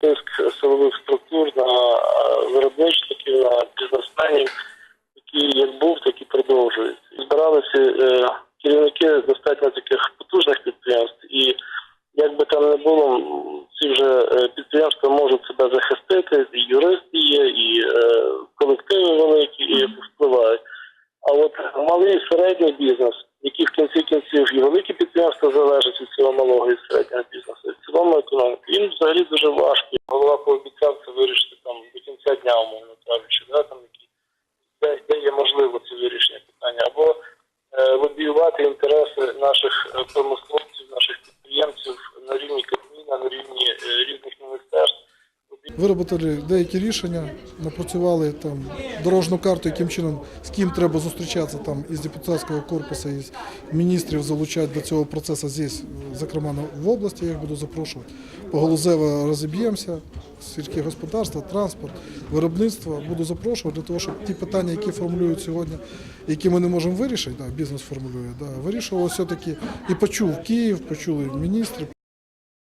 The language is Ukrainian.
тиск силових структур на е, виробничників, на бізнесменів, який як був, так і продовжується. Збиралися е, керівники достатньо таких потужних підприємств, і як би там не було, ці вже е, підприємства можуть себе захистити, і юристи є, і е, колективи великі, і впливають. А от малий і середній бізнес, який в кінці кінців і великі підприємства залежать від цього малого і середнього бізнесу, і в цілому взагалі дуже важко. Голова пообіцяв це вирішити там до кінця дня, умовно кажучи, да, там які де, де є можливо це вирішення питання, або е, лобіювати інтереси наших е, промисловців, наших підприємців на рівні Кабміна, на рівні е, різних. Виробили деякі рішення, напрацювали там дорожну карту, яким чином з ким треба зустрічатися там із депутатського корпусу, із міністрів залучати до цього процесу здесь, зокрема в області, я їх буду запрошувати. Поголозево розіб'ємося, сільське господарство, транспорт, виробництво буду запрошувати для того, щоб ті питання, які формулюють сьогодні, які ми не можемо вирішити, да, бізнес формулює, да, вирішували все-таки і почув Київ, почули міністрів.